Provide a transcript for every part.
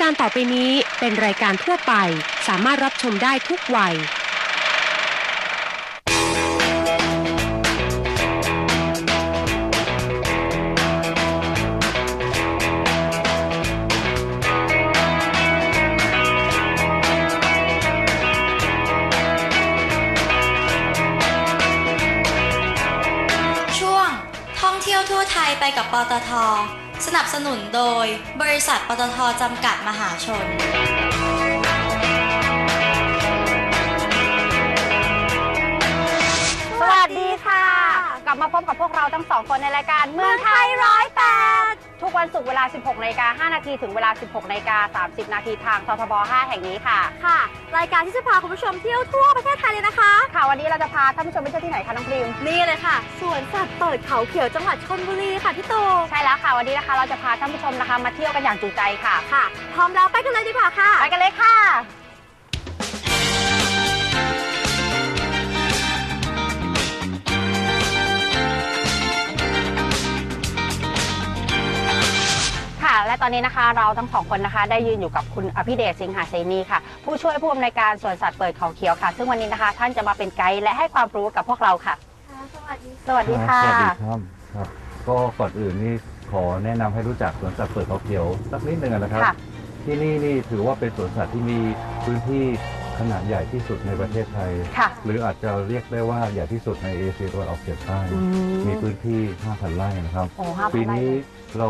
การต่อไปนี้เป็นรายการทั่วไป สามารถรับชมได้ทุกวัยช่วงท่องเที่ยวทั่วไทยไปกับปตท สนับสนุนโดยบริษัทปตทจำกัดมหาชน สวัสดีค่ะ กลับมาพบกับพวกเราทั้งสองคนในรายการเมืองไทยร้อยแปด ทุกวันศุกร์เวลา 16นาฬิกา5นาทีถึงเวลา 16นาฬิกา30 นาทีทางททบ 5 แห่งนี้ค่ะ ค่ะ รายการที่จะพาคุณผู้ชมเที่ยวทั่วประเทศไทยเลยนะคะ ค่ะ วันนี้เราจะพาท่านผู้ชมไปเที่ยวที่ไหนคะน้องพริมนี่เลยค่ะ สวนสัตว์เปิดเขาเขียวจังหวัดชลบุรีค่ะพี่โตใช่แล้วค่ะ วันนี้นะคะ เราจะพาท่านผู้ชมนะคะมาเที่ยวกันอย่างจุใจค่ะ ค่ะ พร้อมแล้วไปกันเลยดีกว่าค่ะ ไปกันเลยค่ะ และตอนนี้นะคะเราทั้งสองคนนะคะได้ยืนอยู่กับคุณอภิเดชสิงหาเสนีค่ะ ผู้ช่วยผู้อำนวยการสวนสัตว์เปิดเขาเขียวค่ะ ซึ่งวันนี้นะคะ ท่านจะมาเป็นไกด์และให้ความรู้กับพวกเราค่ะสวัสดีสวัสดีค่ะ สวัสดีครับครับ ก็ก่อนอื่นนี่ขอแนะนำให้รู้จักสวนสัตว์เปิดเขาเขียวสักนิดหนึ่งนะครับ ค่ะ ที่นี่นี่ถือว่าเป็นสวนสัตว์ที่มีพื้นที่ขนาดใหญ่ที่สุดในประเทศไทย ค่ะ หรืออาจจะเรียกได้ว่าใหญ่ที่สุดในเอเชียตะวันออกเฉียงใต้ อืมีพื้นที่ 5,000 ไร่นะครับ โอ้ห้าพันปีไร่นี้เลยเรา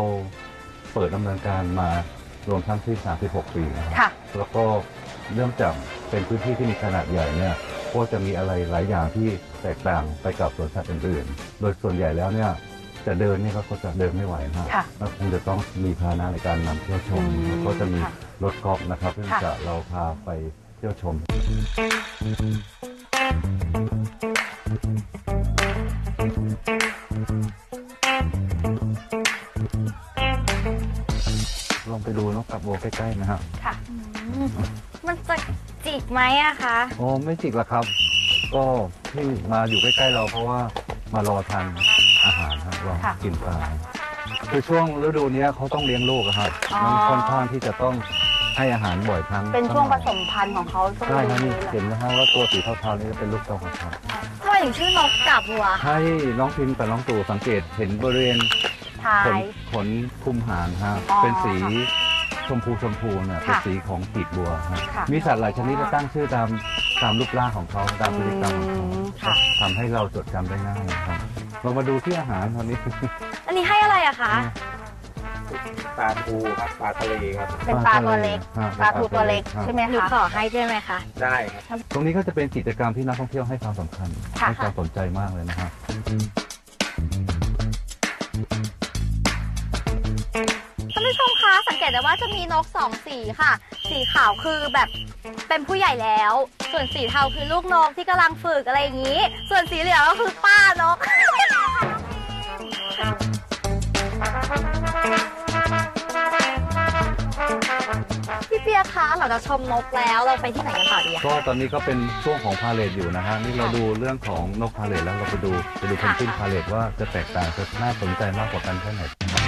เปิดดำเนินการมารวมทั้งสิ้น36 ปีนะครับค่ะ แล้วก็เนื่องจากเป็นพื้นที่ที่มีขนาดใหญ่เนี่ยก็จะมีอะไรหลายอย่างที่แตกต่างไปกับสวนสัตว์อื่นๆ โดยส่วนใหญ่แล้วเนี่ยจะเดินเนี่ยก็จะเดินไม่ไหวนะค่ะแล้วคงจะต้องมีพาหนะในการนำเที่ยวชมอืมแล้วก็จะมีค่ะรถกอล์ฟนะครับที่ค่ะ จะเราพาไปเที่ยวชม ลองไปดูนกกระโบใกล้ๆนะครับค่ะ มันจะจิกไหมอะคะ โอ้ไม่จิกหรอกครับ ก็ที่มาอยู่ใกล้ๆเราเพราะว่ามารอทานอาหารครับรอค่ะกินปลาคือช่วงฤดูเนี้ยเขาต้องเลี้ยงลูกอะครับอ๋อ มันค่อนข้างที่จะต้องให้อาหารบ่อยครั้งเป็นช่วงผสมพันธุ์ของเขาช่วงใช่ครับฤนี่ดูเห็นนะฮะว่าตัวสีเทาๆนี่จะเป็นลูกเต่าครับ ทำไมถึงชื่อนกกาบหัว ให้น้องพิมพ์กับน้องตู่สังเกตเห็นบริเวณ ท้าขนยขนคุมหางฮะอ๋อเป็นสีชมพูชมพูเนี่ยเป็นค่ะสีของปีกบัวฮะค่ะมีสัตว์หลายชนิดจะตั้งชื่อตามตามรูปร่างของเขาตามพฤติกรรมของเขาอืมค่ะทำให้เราจดจำได้ง่ายครับ เรามาดูที่อาหารตอนนี้ อันนี้ให้อะไรอะคะ ปลาทูครับปลาทะเลครับเป็นปลาตัวเล็ก ฮะปลาทูตัวเล็กครับใช่ไหมหนูคะ ขอให้ได้ไหมคะ ได้ครับตรงนี้ก็จะเป็นกิจกรรมที่นักท่องเที่ยวให้ความสำคัญค่ะ ให้ความสนใจมากเลยนะครับ ผู้ชมคะสังเกตได้ว่าจะมีนกสองสีค่ะ สีขาวคือแบบเป็นผู้ใหญ่แล้ว ส่วนสีเทาคือลูกนกที่กำลังฝึกอะไรอย่างนี้ ส่วนสีเหลืองก็คือป้านกพี่เปียคะเราจะชมนกแล้วเราไปที่ไหนกันต่อดีอะก็ตอนนี้ก็เป็นช่วงของพาเลทอยู่นะฮะนี่เราดูเรื่องของนกพาเลทแล้วเราไปดูไปดูเพนกวินพาเลทว่าจะแตกต่างจะน่าสนใจมากกว่ากันแค่ไหน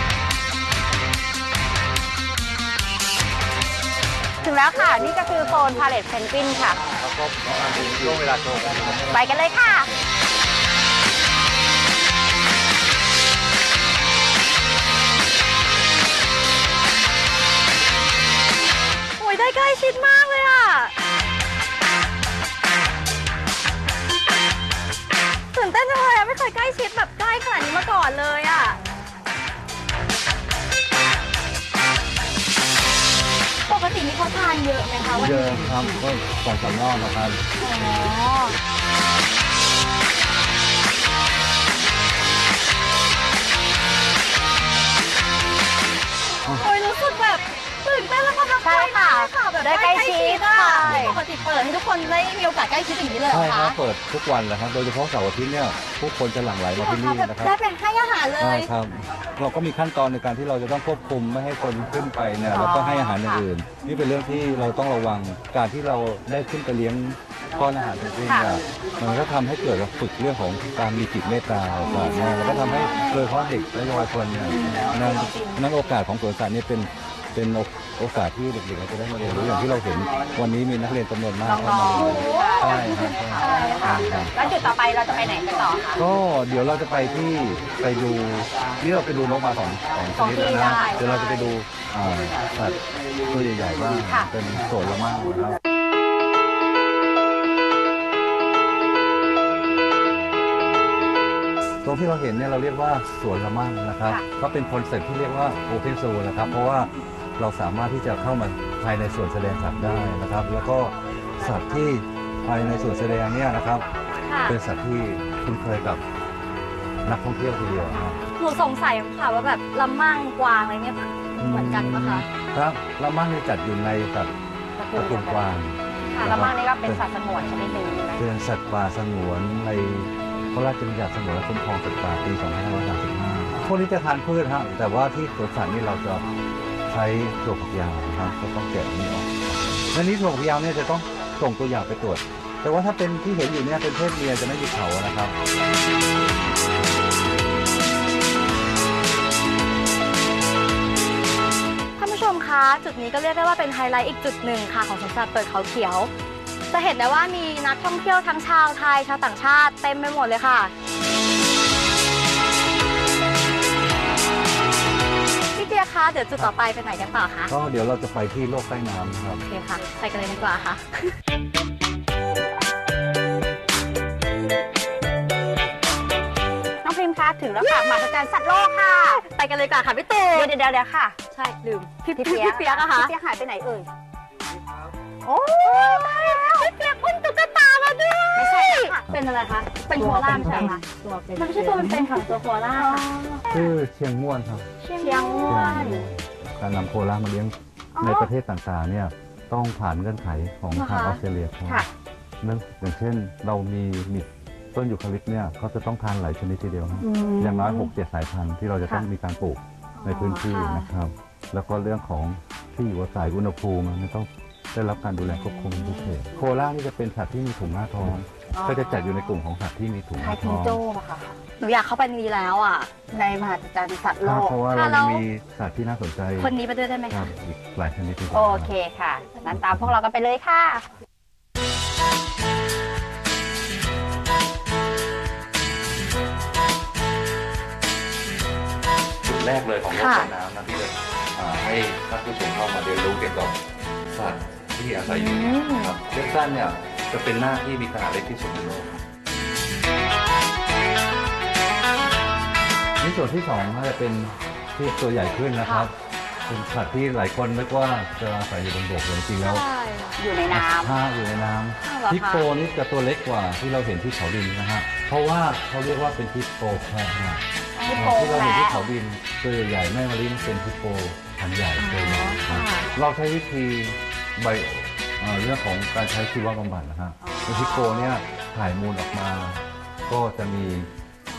งแล้วค่ะ นี่ก็คือโซนพาเลตเพนกวินค่ะ แล้วก็มาถึงช่วงเวลาโชว์กันไปกันเลยค่ะ โอ้ยได้ใกล้ชิดมากเลยอะตื่นเต้นจังเลยอะไม่เคยใกล้ชิดแบบใกล้ขนาดนี้มาก่อนเลยอะ เขาทานเยอะไหมคะวันเยนี้อะครับก็สองสามรอบนะครับ อ๋อ สึกแบบตื่นเต้นแล้วก็ประทับใจใช่ค่ะมากค่ะแบบได้ใกล้ชิดอะใช่นี่ปกติเปิดให้ทุกคนได้มีโอกาสใกล้ชิดอย่างนี้เลยเหรใช่อครัคะบเปิดทุกวันแหละครับ โดยเฉพาะเสาร์อาทิตย์เนี่ยผู้คนจะหลั่งไหลมาที่นี่แบบนะครับได้เป็นให้อาหารเลใช่ย ครับเราก็มีขั้นตอนในการที่เราจะต้องควบคุมไม่ให้คนขึ้นไปเนี่ยแล้วก็ให้อาหารอย่างอื่น นี่เป็นเรื่องที่เราต้องระวังการที่เราได้ขึ้นไปเลี้ยง ก้อนอาหารเป็นเนี่ยมันก็ทำให้เกิดฝึกเรื่องของการมีจิตเมตตาโอกาสเนี่ยแล้วก็ทำให้โดยเฉพาะเด็กและเยาวชนเนี่ยนั่นนั่นโอกาสของสวนสัตว์เนี่ยเป็นเป็นโอกาสที่เด็กๆจะได้มาเรียนรู้อย่างที่เราเห็นวันนี้มีนักเรียนจำนวนมากน้เข้าอมางเรียนๆใช่ครับใช่ค่ะใช่ครับ แล้วจุดต่อไปเราจะไปไหนกันต่อคะ ก็เดี๋ยวเราจะไปที่ไปดูนี่เราไปดูนกมาสองสองชนิดแล้วนะเดี๋ยวเราจะไปดูอ่าสัตว์ตัวใหญ่ๆบ้างเป็นโสนละมั่งนะครับ ตรงที่เราเห็นเนี่ยเราเรียกว่าสวนละมั่งนะครับก็เป็นคอนเซ็ปต์ที่เรียกว่าโอเพนโซนะครับ เพราะว่าเราสามารถที่จะเข้ามาภายในสวนแสดงสัตว์ได้นะครับ แล้วก็สัตว์ที่ภายในสวนแสดงเนี่ยนะครับค่ะเป็นสัตว์ที่คุ้นเคยกับนักท่องเที่ยวทีเดียวนะครับหนูสงสัยค่ะว่าแบบละมั่งกวางอะไรเนี่ยเหมือนกันปะคะครับละมั่งนี่จัดอยู่ในสัตว์ตระกูลกวางค่ะแล้วมั่งนี่ก็เป็นสัตว์สงวนชนิดหนึ่งใช่ไหมเป็นสัตว์ป่าสงวนใน พระราชบัญญัติสงวนและคุ้มครองสัตว์ป่าปี 2535 พวกนี้จะทานพืชฮะ แต่ว่าที่สวนสัตว์นี่เราจะใช้ถั่วฝักยาวนะครับก็ต้องแกะนี่ออกและนี้ถั่วฝักยาวเนี่ยจะต้องส่งตัวอย่างไปตรวจ แต่ว่าถ้าเป็นที่เห็นอยู่เนี่ยเป็นเพศเมียจะไม่มีเขานะครับท่านผู้ชมคะ จุดนี้ก็เรียกได้ว่าเป็นไฮไลท์อีกจุดหนึ่งค่ะของสวนสัตว์เปิดเขาเขียว จะเห็นได้ว่ามีนักท่องเที่ยวทั้งชาวไทยชาวต่างชาติเต็มไปหมดเลยค่ะ พี่เปียคะเดี๋ยวจุดต่อไปเป็นไหนกันต่อคะ ก็เดี๋ยวเราจะไปที่โลกใต้น้ำนะครับ โอเคค่ะ ไปกันเลยดีกว่าค่ะ น้องพิมพ์คะถึงแล้วค่ะมหัศจรรย์สัตว์โลกค่ะ ไปกันเลยดีกว่าค่ะพี่ตู่เดี๋ยวเดี๋ยวเดี๋ยวค่ะ ใช่ลืมพี่พี่พี่เปียกเปียกอะคะพี่เปียกหายไปไหนเอ่ย โอ้ตายแล้วพี่เปียกอุ้มตุ๊กตามาด้วยไม่ใช่ค่ะ เป็นอะไรคะ เป็นโคอาล่าไม่ใช่เหรอคะมันไม่ใช่ตัวมันเป็นค่ะตัวโคอาล่าค่ะชื่อเชียงม่วนครับ เชียงม่วน การนำโคลามาเลี้ยงในประเทศต่างๆเนี่ยต้องผ่านเงื่อนไขของทางออสเตรเลียครับค่ะเนื่องอย่างเช่นเรามีมีต้นยูคาลิปต์เนี่ยเขาจะต้องทานหลายชนิดทีเดียวครับอย่างน้อย6 7สายพันธุ์ที่เราจะต้องมีการปลูกในพื้นที่นะครับ แล้วก็เรื่องของที่อยู่อาศัยอุณหภูมิมันต้อง ได้รับการดูแลควบคุมพิเศษโคลานี่จะเป็นสัตว์ที่มีถุงหน้าท้อง ก็จะจัดอยู่ในกลุ่มของสัตว์ที่มีถุงหไทน้ายทิท้งองโจ้ป่ะคะหนูอยากเข้าไปในนี้แล้วอะ ในมหัศจรรย์สัตว์โลครับก เพราะว่าค่ะเราแล้วยังมีสัตว์ที่น่าสนใจคนนี้ไปด้วยได้ไหมครัคะ บอีกหลายชนิดทีเดียวโอรับเคค่ะนั้นตามพวกเรากันไปเลยค่ะ จุดแรกเลยของโลกค่ะ ใต้น้ำนะที่จะอ่าให้ท่านผู้ชมเข้ามาเรียนรู้เกี่ยวกับสัตว์ ที่อาศัยอยู่นะครับเล็กสั้นเนี่ยจะเป็นหน้าที่มีขนาดเล็กที่สุดในโลกนี่ส่วนที่สองก็จะเป็นที่ตัวใหญ่ขึ้นนะครับ เป็นสัตว์ที่หลายคนนึกว่าจะอาศัยอยู่บนบกแต่จริงๆแล้วใช่อยู่ในน้ถ้าอยู่ในน้อ้าวเหรอำคะฮิปโปนี่จะตัวเล็กกว่าที่เราเห็นที่เขาดินนะฮะ เพราะว่าเขาเรียกว่าเป็นฮิปโปแคระนะำฮิปโปที่เราแคเห็นระที่เขาบินตัวใหญ่ๆแม่มารีนเป็นฮิปโปพันธุ์ใหญ่ตัวใหญ่ครับเราใช้วิธี ไบเอ่อเรื่องของการใช้ชีวบำบัดนะฮะในฮิปโปเนี่ยถ่ายมูลออกมา ก็จะมี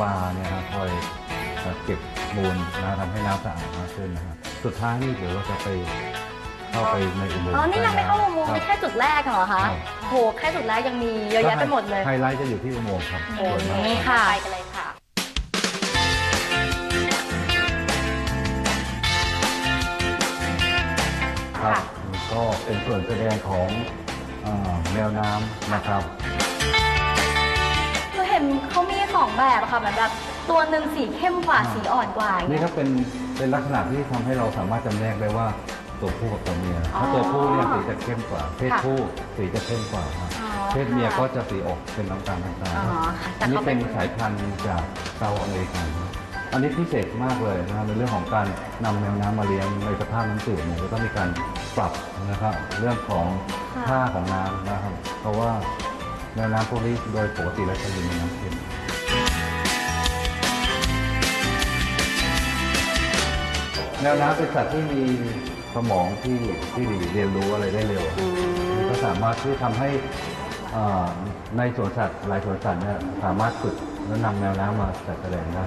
ปลาเนี่ยฮะคอยเอ่อเก็บมูลนะทำให้น้ำสะอาดมากขึ้นนะฮะสุดท้ายนี่เดี๋ยวเราจะไปเข้าไปในอุโมงค์อ๋อ นี่ยังไม่เข้าอุโมงค์ครับนี่แค่จุดแรกเหรอคะครับ โหแค่จุดแรกยังมีเยอะแยะไปหมดเลย ไฮไลท์จะอยู่ที่อุโมงค์ครับโอ้สวยมาก นี่ครับค่ะ ไปกันเลย ก็เป็นส่วนแสดงของเอ่อแมวน้ำนะครับเราเห็นเขามีสองแบบอะค่ะเหมือนแบบตัวหนึ่งสีเข้มกว่าสีอ่อนกว่าอย่างนี่เงี้ยก็เป็นเป็นลักษณะที่ทำให้เราสามารถจำแนกได้ว่าตัวผู้กับตัวเมียถ้าตัวผู้เนี่ยสีจะเข้มกว่า เพศผู้สีจะเข้มกว่าครับอ๋อเพศเมียก็จะสีออกเป็นน้ำตาลน้ำตาลอ๋อค่ะแต่อันนี้เขาเป็เป็นนสายพันธุ์จากเซาท์อเมริกันครับอันนี้พิเศษมากเลยนะครับในเรื่องของการนำแมวน้ำมาเลี้ยงในสภาพน้ำจืดเนี่ยจะต้องมีการ ปรับนะครับเรื่องของค่าของน้ำนะครับ เพราะว่าแมวน้ำพวกนี้โดยปกติแล้วจะอยู่ในน้ำเค็มแมวน้ำเป็นสัตว์ที่มีสมองที่ที่ดีเรียนรู้อะไรได้เร็วก็สามารถที่ทำให้เอ่อในสวนสัตว์หลายสวนสัตว์เนี่ยสามารถฝึกและนำแมวน้ำมาจัดแสดงได้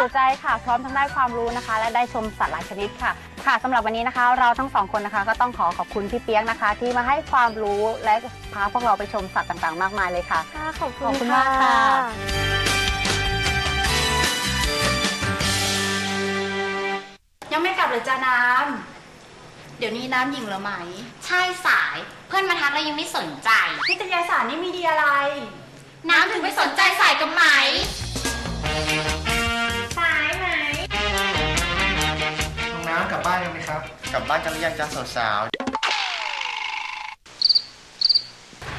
สนใจค่ะ พร้อมทั้งได้ความรู้นะคะ และได้ชมสัตว์หลายชนิดค่ะ ค่ะสำหรับวันนี้นะคะ เราทั้งสองคนนะคะก็ต้องขอขอบคุณพี่เปียกนะคะ ที่มาให้ความรู้และพาพวกเราไปชมสัตว์ต่างๆ มากมายเลยค่ะค่ะขอบคุณขอบคุณมากค่ะยังไม่กลับเลยจ้าน้ำ เดี๋ยวนี้น้ำหญิงเหรอไหม ใช่สายเพื่อนมาทักแล้วยังไม่สนใจนิตยสารนี่มีดีอะไร น้ำถึงไม่สนใจสายกับไหม บบ้านยังไหมครับ กลับบ้านกันหรือยังจ้าสาว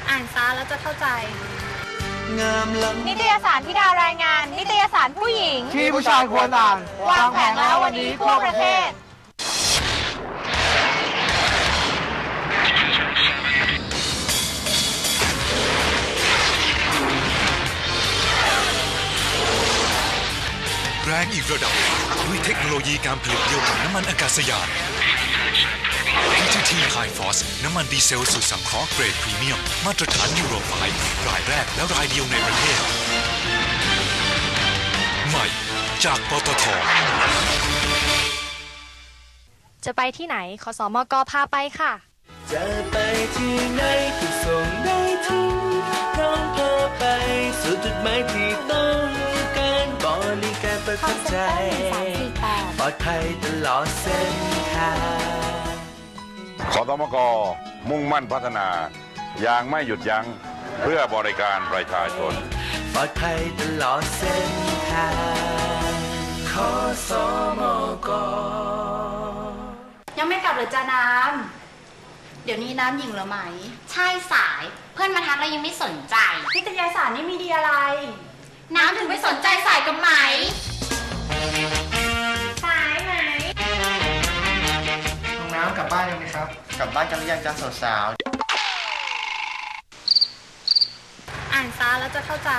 อ่านซะแล้วจะเข้าใจ งามล้นิตยสารที่ดาวรายงาน นิตยสารผู้หญิงำที่ผู้ชายควรอ่าน วางแผนแล้ววันนี้ทั่วประเทศ แรงอีกระดับ ด้วยเทคโนโลยีการผลิตเดียวกับน้ำมันอากาศยาน PTT High Force น้ำมันดีเซลสูตรสังเคราะห์เกรดพรีเมียม มาตรฐานยูโร5รายแรกและรายเดียวในประเทศ ใหม่ จากปตทจะไปที่ไหนขอสมกพาไปค่ะ จะไปที่ไหน ริการประทับใจปลอดภัยตลอดเส้นทางขอสมกมุ่งมั่นพัฒนา อย่างไม่หยุดยัง้งเพื่อบริการประชาชนปลอดภัยตลอดเส้นทางขอสมกยังไม่กลับเลยจ้าน้ำเดี๋ยวนี้น้ำหญิงเหรอไหม ใช่สาย เพื่อนมาทักแล้วยังไม่สนใจ นิตยสารนี่มีดีอะไร น้ำถึงไม่สนใจสายกับไหม สายไหมน้องน้ำกลับบ้านยังไหมครับ กลับบ้านกันหรือยังจ้าสาวอ่านซะแล้วจะเข้าใจ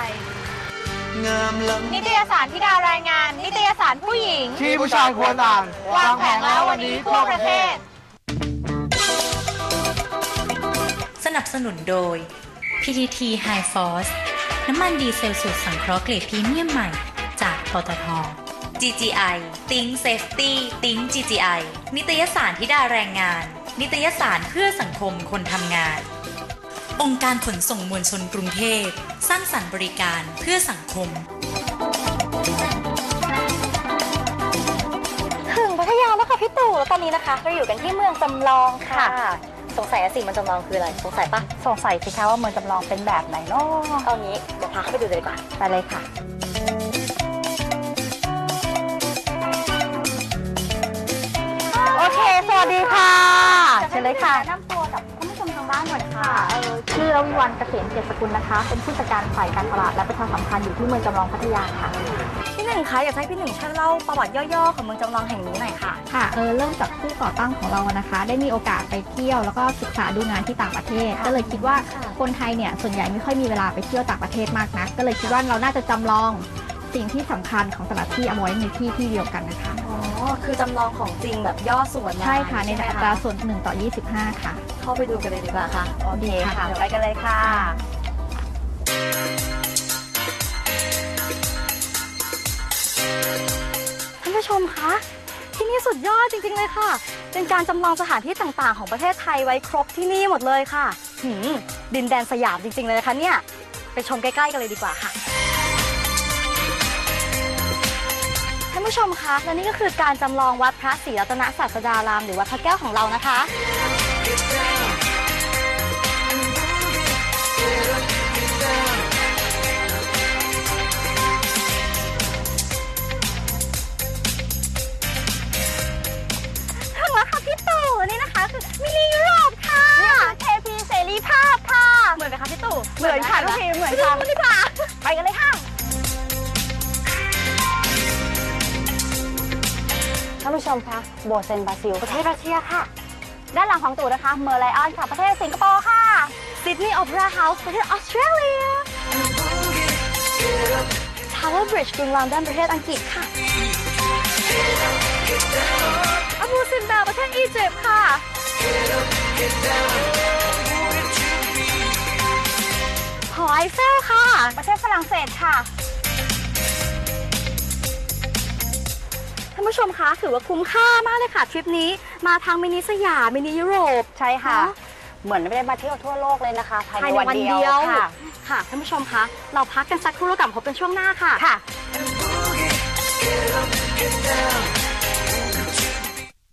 งามล้ำนิตยสารที่ดาวรายงาน นิตยสารผู้หญิงที่ผู้ชายควรอ่านวางแผนแล้ววันนี้ทั่วประเทศ สนับสนุนโดย PTT High Force น้ำมันดีเซลสูตรสังเคราะห์เกรดพรีเมียมใหม่จากปตท GGI Think Safety Think GGI นิตยสารที่ดาแรงงาน นิตยสารเพื่อสังคมคนทำงาน องค์การขนส่งมวลชนกรุงเทพสร้างสรรค์บริการเพื่อสังคมถึงพัทยาแล้วค่ะพี่ตู่แล้วตอนนี้นะคะเราอยู่กันที่เมืองจำลองค่ะค่ะสงสัยอะสิเมืองจำลองคืออะไรสงสัยปะสงสัยสิคะว่าเมืองจำลองเป็นแบบไหนเนาะเอางี้เดี๋ยวพาเข้าไปดูเลยดีกว่าไปเลยค่ะ วัสดีค่ะเชิญเลยค่ะแนะนำตัวกับท่านผู้ชมทางบ้านหน่อยค่ะเออชื่อระวิวันเกษมเกียรติสกุลนะคะ เป็นผู้จัดการฝ่ายการตลาดและประชาสัมพันธ์อยู่ที่เมืองจำลองพัทยาค่ะ พี่หนึ่งคะอยากให้พี่หนึ่งช่วยเล่าประวัติย่อๆของเมืองจำลองแห่งนี้หน่อยค่ะ ค่ะเออเริ่มจากผู้ก่อตั้งของเรานะคะ ได้มีโอกาสไปเที่ยวแล้วก็ศึกษาดูงานที่ต่างประเทศ ก็เลยคิดว่าค่ะคนไทยเนี่ยส่วนใหญ่ไม่ค่อยมีเวลาไปเที่ยวต่างประเทศมากนักก็เลยคิดว่าเราน่าจะจำลองสิ่งที่สำคัญของแต่ละที่เอาไว้ในที่ที่เดียวกันนะคะอ๋อ คือจำลองของจริงแบบย่อส่วนมาใช่ค่ะ ในไหมอัตราส่วน 1 ต่อ 25 ค่ะ เข้าไปดูกันเลยดีกว่าค่ะ โอเคค่ะค่ะเดี๋ยวไปกันเลยค่ะ ท่านผู้ชมคะ ที่นี่สุดยอดจริง ๆ เลยค่ะ เป็นการจำลองสถานที่ต่างๆ ของประเทศไทยไว้ครบที่นี่หมดเลยค่ะหืมดินแดนสยามจริง ๆ เลยนะคะเนี่ย ไปชมใกล้ ๆ กันเลยดีกว่าค่ะ ท่านผู้ชมคะและนี่ก็คือการจำลองวัดพระศรีรัตนศาสดาราม หรือวัดพระแก้วของเรานะคะ ถึงแล้วค่ะพี่ตู่นี่นะคะคือมินิยุโรปค่ะ นี่ค่ะเทพีเสรีภาพค่ะ เหมือนไหมคะพี่ตู่เหมือนค่ะทุกทีเหมือนค่ะ ไปดูดีกว่าไปกันเลยค่ะ ท่านผู้ชมคะโบเซนบราซิลประเทศรัสเซียค่ะ ด้านหลังของตู่นะคะเมอร์ไลออนค่ะประเทศสิงคโปร์ค่ะซิดนีย์โอเปร่าเฮาส์ประเทศออสเตรเลียทาวเวอร์บริดจ์กรุงลอนดอนประเทศอังกฤษค่ะอาบูซิมบาประเทศอียิปต์ค่ะหอไอเฟลค่ะ ประเทศฝรั่งเศสค่ะ ท่านานผู้ชมคะถือว่าคุ้มค่ามากเลยค่ะทริปนี้มาทางมินิสยามมินิยุโรป ใช่ค่ะเนอะเหมือนไม่ได้มาเที่ยวทั่วโลกเลยนะคะภายภายในในวัวันนเดีเดียยววค่ะค่ะท่านผู้ชมคะเราพักกันสักครู่แล้วกลับมาพบกันช่วงหน้าค่ะค่ะ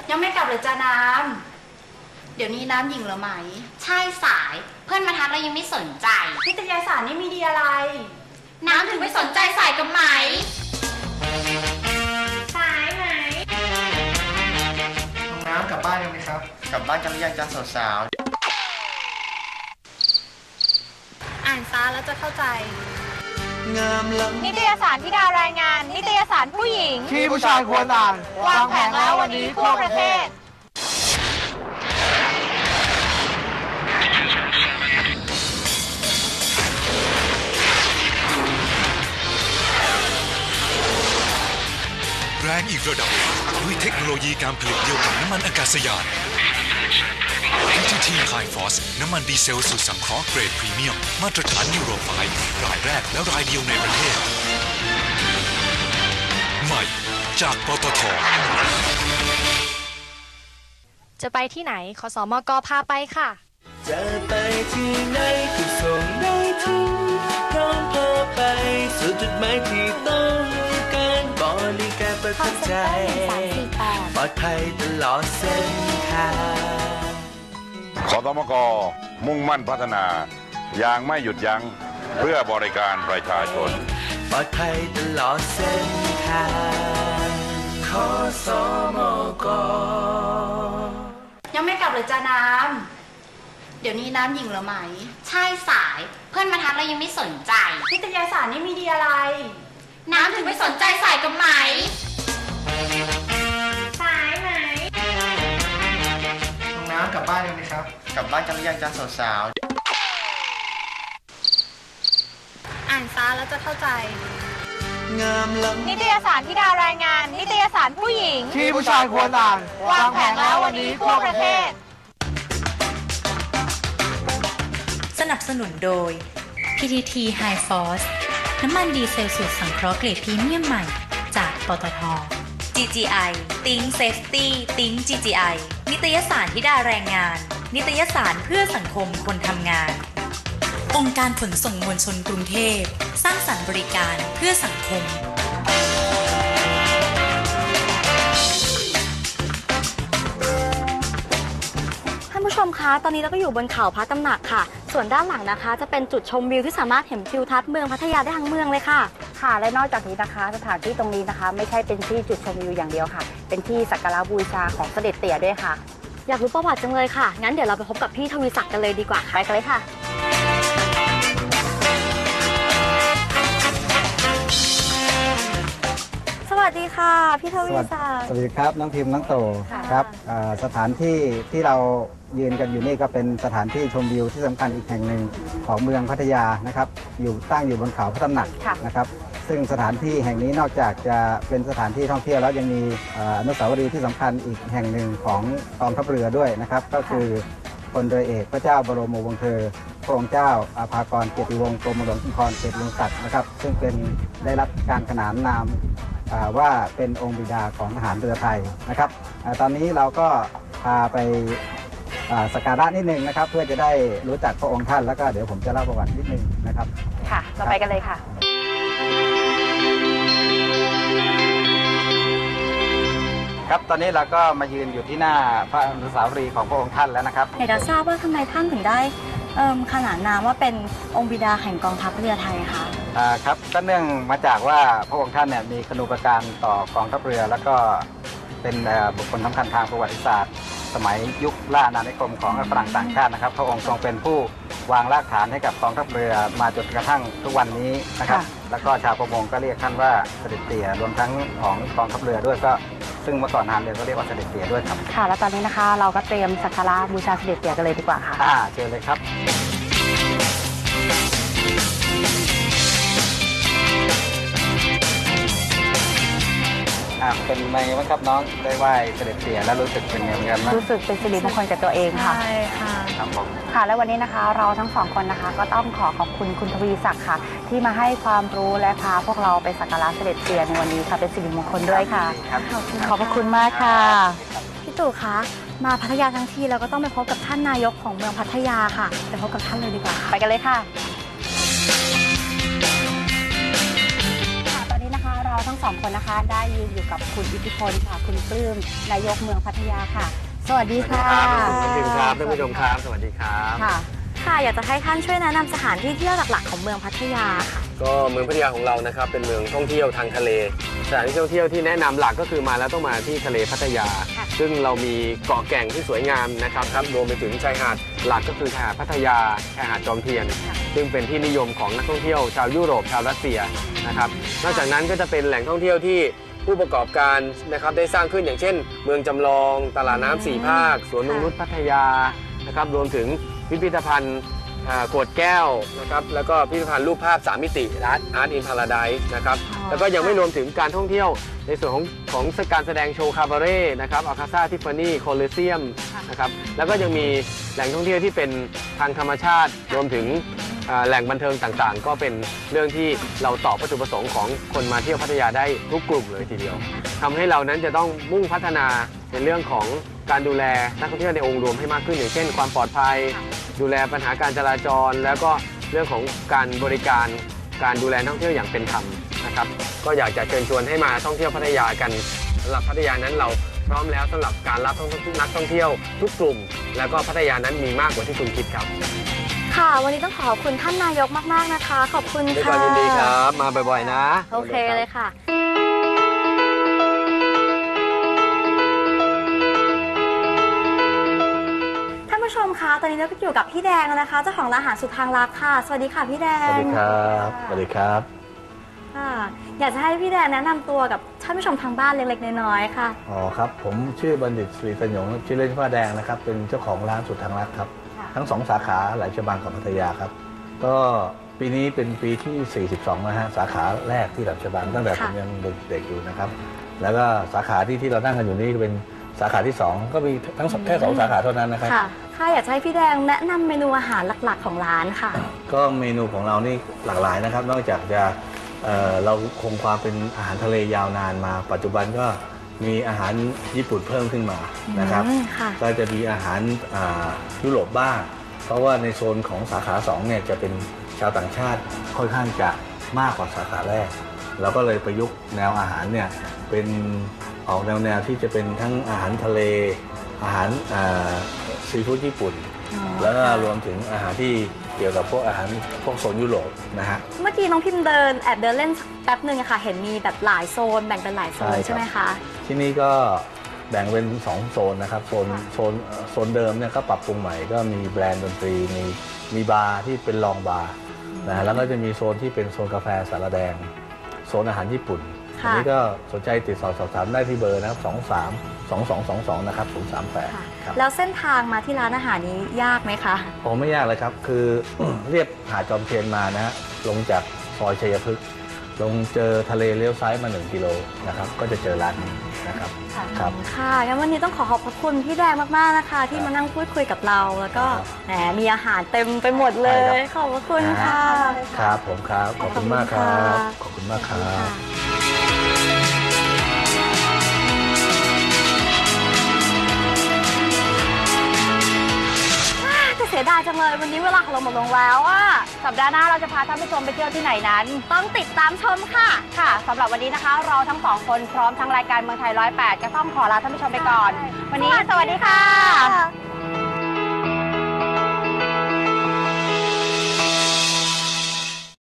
ยังไม่กลับเลยจ้าน้ำเดี๋ยวนี้น้ำหญิงเหรอไหม ใช่สายเพื่อนมาทักแล้วยังไม่สนใจ นิตยสารนี่มีดีอะไร น้ำถึงไม่สนใจสายกับไหม บบ้านยังไหมครับ กลับบ้านกันหรือยังจ้าสาวอ่านซาแล้วจะเข้าใจ งามล้ำนิตยสารที่ดารายงาน นิตยสารผู้หญิง ที่ผู้ชายควรอ่านวางแผงแล้ววันนี้ทั่วประเทศแรงอีกระดับ ด้วยเทคโนโลยีการผลิตเดียวกับน้ำมันอากาศยาน PTT High Force น้ำมันดีเซลสูตรสังเคราะห์เกรดพรีเมียม มาตรฐานยูโร5รายแรกและรายเดียวในประเทศ ใหม่จากปตทจะไปที่ไหนขอสมกพาไปค่ะ จะไปที่ไหนก็ส่งได้ถึงพร้อมพาไปสู่จุดหมายที่ต้องกา รบริการประทับใจปลอดภัยตลอดเส้นทางขอสมกมุ่งมั่นพัฒนา อย่างไม่หยุดยั้งเพื่อบริการประชาชนปลอดภัยตลอดเส้นทางขอสมกยังไม่กลับเลยจ้าน้ำเดี๋ยวนี้น้ำหญิงเหรอไหม ใช่สาย เพื่อนมาทักแล้วยังไม่สนใจนิตยสารนี่มีดีอะไร น้ำถึงไม่สนใจสายกับไหม สายไหม น้ำกลับบ้านยังไหมครับ กลับบ้านกันหรือยังจ้าสาวอ่านซาแล้วจะเข้าใจงามล้ำนิตยสารที่ดารายงาน นิตยสารผู้หญิงที่ผู้ชายควรอ่าน วางแผงแล้ววันนี้ทั่วประเทศ สนับสนุนโดย PTT High Force น้ำมันดีเซลสูตรสังเคราะห์เกรดพรีเมียมใหม่ จากปตท GGI Think Safety Think GGI นิตยสารที่ดาแรงงาน นิตยสารเพื่อสังคมคนทำงาน องค์การขนส่งมวลชนกรุงเทพ สร้างสรรค์บริการเพื่อสังคมท่านผู้ชมคะ ตอนนี้เราก็อยู่บนเขาพระตำหนักค่ะ ส่วนด้านหลังนะคะ จะเป็นจุดชมวิวที่สามารถเห็นทิวทัศน์เมืองพัทยาได้ทั้งเมืองเลยค่ะ ค่ะ และนอกจากนี้นะคะ สถานที่ตรงนี้นะคะ ไม่ใช่เป็นที่จุดชมวิวอย่างเดียวค่ะ เป็นที่สักการะบูชาของเสด็จเตี่ยด้วยค่ะ อยากรู้ประวัติจังเลยค่ะ งั้นเดี๋ยวเราไปพบกับพี่ทวีศักดิ์กันเลยดีกว่าค่ะไปกันเลยค่ะ ค่ะพี่ทวีศักดิ์สวัสดีครับ น้องพิมพ์น้องโตค่ะ ครับอ่าสถานที่ที่เรายืนกันอยู่นี่ก็เป็นสถานที่ชมวิวที่สำคัญอีกแห่งหนึ่งของเมืองพัทยานะครับ อยู่ตั้งอยู่บนเขาพระตำหนักนะครับ ซึ่งสถานที่แห่งนี้นอกจากจะเป็นสถานที่ท่องเที่ยวแล้วยังมีอ่าอนุสาวรีย์ที่สำคัญอีกแห่งหนึ่งของกองทัพเรือด้วยนะครับ ก็คือพลเรือเอกพระเจ้าบรมวงศ์เธอพระองค์เจ้าอาภากรเกียรติวงศ์กรมหลวงชุมพรเขตลุงศักดิ์นะครับ ซึ่งเป็นได้รับการขนานนามอ่า ว่าเป็นองค์บิดาของทหารเรือไทยนะครับอาตอนนี้เราก็พาไปอ่าสักการะนิดนึงนะครับ เพื่อจะได้รู้จักพระองค์ท่านแล้วก็เดี๋ยวผมจะเล่าประวัตินิดนึงนะครับ ค่ะ เราไปกันเลยค่ะ ครับตอนนี้เราก็มายืนอยู่ที่หน้าพระอนุสาวรีย์ของพระองค์ท่านแล้วนะครับอยากจะทราบว่าทำไมท่านถึงได้เอิ่มขนานนามว่าเป็นองค์บิดาแห่งกองทัพเรือไทยคะอ่า ครับก็เนื่องมาจากว่าพระองค์ท่านเนี่ยมีคุณูปการต่อกองทัพเรือ แล้วก็เป็นเอ่อบุคคลสำคัญทางประวัติศาสตร์ สมัยยุคล่าอาณานิคมของฝรั่งต่างชาตินะครับพระองค์ทรงเป็นผู้วางรากฐานให้กับกองทัพเรือมาจนกระทั่งทุกวันนี้นะครับค่ะแล้วก็ชาวประมงก็เรียกท่านว่าเสด็จเตี่ยรวมทั้งของกองทัพเรือด้วยก็ซึ่งเมื่อก่อนทหารเรือก็เรียกว่าเสด็จเตี่ยด้วยครับค่ะ แล้วตอนนี้นะคะเราก็เตรียมสักการะบูชาเสด็จเตี่ยกันเลยดีกว่าค่ะอ่าเชิญเลยครับ เป็นไงบ้างครับน้องได้ไหว้เสด็จเตี่ยแล้วรู้สึกเป็นไงเหมือนกันบ้างรู้สึกเป็นสิริมงคลกับตัวเองค่ะค่ะครับผมค่ะและวันนี้นะคะเราทั้งสองคนนะคะ ก็ต้องขอขอบคุณคุณทวีศักดิ์ค่ะ ที่มาให้ความรู้และพาพวกเราไปสักการะเสด็จเตียในวันนี้ค่ะ เป็นสิริมงคลด้วยค่ะ ครับขอบพระคุณมากค่ะพี่ตู่คะมาพัทยาทั้งทีเราก็ต้องไปพบกับท่านนายกของเมืองพัทยาค่ะ ไปพบกับท่านเลยดีกว่าค่ะไปกันเลยค่ะ ทั้งสองคนนะคะ ได้ยืนอยู่กับคุณอิทธิพลค่ะ คุณปลื้มนายกเมืองพัทยาค่ะ สวัสดีค่ะสวัสดีครับท่านผู้ชมครับ สวัสดีครับค่ะค่ะอยากจะให้ท่านช่วยแนะนำสถานที่เที่ยวหลักๆของเมืองพัทยาค่ะก็เมืองพัทยาของเรานะครับเป็นเมืองท่องเที่ยวทางทะเล สถานที่ท่องเที่ยวที่แนะนำหลักก็คือมาแล้วต้องมาที่ทะเลพัทยาซึ่งเรามีเกาะแก่งที่สวยงามนะครับครับรวมไปถึงชายหาดหลักก็คือชายหาดพัทยาชายหาดจอมเทียนซึ่งเป็นที่นิยมของนักท่องเที่ยวชาวยุโรปชาวรัสเซียนะครับนอกจากนั้นก็จะเป็นแหล่งท่องเที่ยวที่ผู้ประกอบการนะครับได้สร้างขึ้นอย่างเช่น เมืองจำลอง ตลาดน้ำสี่ภาคสวนนงนุษย์พัทยานะครับรวมถึงพิพิธภัณฑ์ อ่ากรวดแก้วนะครับแล้วก็พิพิธภัณฑ์รูปภาพ 3 มิติ Art Art in Paradise นะครับแล้วก็ยังไม่รวมถึงการท่องเที่ยวในส่วนของของการแสดงโชว์คาบาเร่นะครับอาคาซาทิฟฟานี่โคลเซียมนะครับแล้วก็ยังมีแหล่งท่องเที่ยวที่เป็นทางธรรมชาติ รวมถึงอ่าแหล่งบันเทิงต่างๆ ก็เป็นเรื่องที่เราตอบวัตถุประสงค์ของคนมาเที่ยวพัทยาได้ทุกกลุ่มเลยทีเดียวทำให้เรานั้นจะต้องมุ่งพัฒนาในเรื่องของ การดูแลนักท่องเที่ยวในองค์รวมให้มากขึ้น อย่างเช่น ความปลอดภัย ดูแลปัญหาการจราจร แล้วก็เรื่องของการบริการการดูแลนักท่องเที่ยวอย่างเป็นธรรมนะครับก็อยากจะเชิญชวนให้มาท่องเที่ยวพัทยากันสำหรับพัทยานั้นเราพร้อมแล้วสำหรับการรับนักท่องเที่ยวทุกกลุ่ม แล้วก็พัทยานั้นมีมากกว่าที่คุณคิดครับ ค่ะ วันนี้ต้องขอบคุณท่านนายกมาก ๆ นะคะ ขอบคุณด้วยคค่ะวามยินดีครับ มาบ่อย ๆ นะ โอเคเลยค่ะ ตอนนี้เราก็อยู่กับพี่แดงแล้วนะคะ เจ้าของร้านอาหารสุดทางรักค่ะ สวัสดีค่ะพี่แดสงวัสดีครับสวัสดีครับค่ะอยากจะให้พี่แดงแนะนำตัวกับท่านผู้ชมทางบ้านเล็กๆน้อยๆค่ะ อ๋อครับ ผมชื่อบัณฑิตศรีตัญญงชื่อเล่นว่าแดงนะครับ เป็นเจ้าของร้านสุดทางรักครับ ทั้งสองสาขาหลายฉบังกับพัทยาครับ ก็ปีนี้เป็นปีที่ 42นะฮะสาขาแรกที่หลับฉบังตั้งแต่ผมยังเด็กๆอยู่นะครับ แล้วก็สาขาที่ที่เรานั่งกันอยู่นี่ก็เป็น สาขาที่ 2 ก็มีทั้งสองแค่สองสาขาเท่านั้นนะครับ ค่ะค่ะอยากจะให้พี่แดงแนะนำเมนูอาหารหลักๆของร้านค่ะ ก็เมนูของเรานี่หลากหลายนะครับ นอกจากจะเอ่อเราคงความเป็นอาหารทะเลยาวนานมา ปัจจุบันก็มีอาหารญี่ปุ่นเพิ่มขึ้นมานะครับ อืมค่ะ ก็จะมีอาหารอ่ายุโรปบ้าง เพราะว่าในโซนของสาขา2เนี่ยจะเป็นชาวต่างชาติค่อนข้างจะมากกว่าสาขาแรก เราก็เลยประยุกต์แนวอาหารเนี่ยเป็น ออกแนวแนวที่จะเป็นทั้งอาหารทะเล อาหารซีฟู้ดญี่ปุ่น แล้วก็รวมถึงอาหารที่เกี่ยวกับพวกอาหารพวกโซนยุโรปนะฮะ เมื่อกี้น้องพิมพ์เดินแอบเดินเล่นแป๊บหนึ่งอะค่ะ เห็นมีแบบหลายโซนแบ่งเป็นหลายโซนใช่ครับใช่ไหมคะ ที่นี่ก็แบ่งเป็น2โซนนะครับโซนโซนเอ่อโซนเดิมเนี่ยก็ปรับปรุงใหม่ก็มีแบรนด์ดนตรีมีมีบาร์ที่เป็นลองบาร์นะฮะแล้วก็จะมีโซนที่เป็นโซนกาแฟสารแดง โซนอาหารญี่ปุ่นค่ะ อันนี้ก็สนใจติดต่อสอบถามได้ที่เบอร์นะครับ23 2222นะครับ038ครับแล้วเส้นทางมาที่ร้านอาหารนี้ยากไหมคะผมไม่ยากเลยครับ คือเรียบหาดจอมเทียนมานะฮะลงจากซอยชัยพฤกษ์ลงเจอทะเลเลี้ยวซ้ายมา 1 กิโลนะครับ ก็จะเจอร้านนี้นะครับครับค่ะงั้นวันนี้ต้องขอขอบพระคุณพี่แดงมาก ๆ นะคะ ที่มานั่งพูดคุยกับเรา แล้วก็แหมมีอาหารเต็มไปหมดเลย ขอบพระคุณค่ะ ครับผมครับ ขอบคุณมากครัขอบคุณบค่ะขอบคุณมากครับ ยดายจังเลยวันนี้เวลาของเราหมดลงแล้วอะสัปดาห์หน้าเราจะพาท่านผู้ชมไปเที่ยวที่ไหนนั้น ต้องติดตามชมค่ะ ค่ะสำหรับวันนี้นะคะ เราทั้งสองคนพร้อมทั้งรายการเมืองไทยร้อยแปดจะต้องขอลาท่านผู้ชมไปก่อน วันนี้สวัสดีค่ะ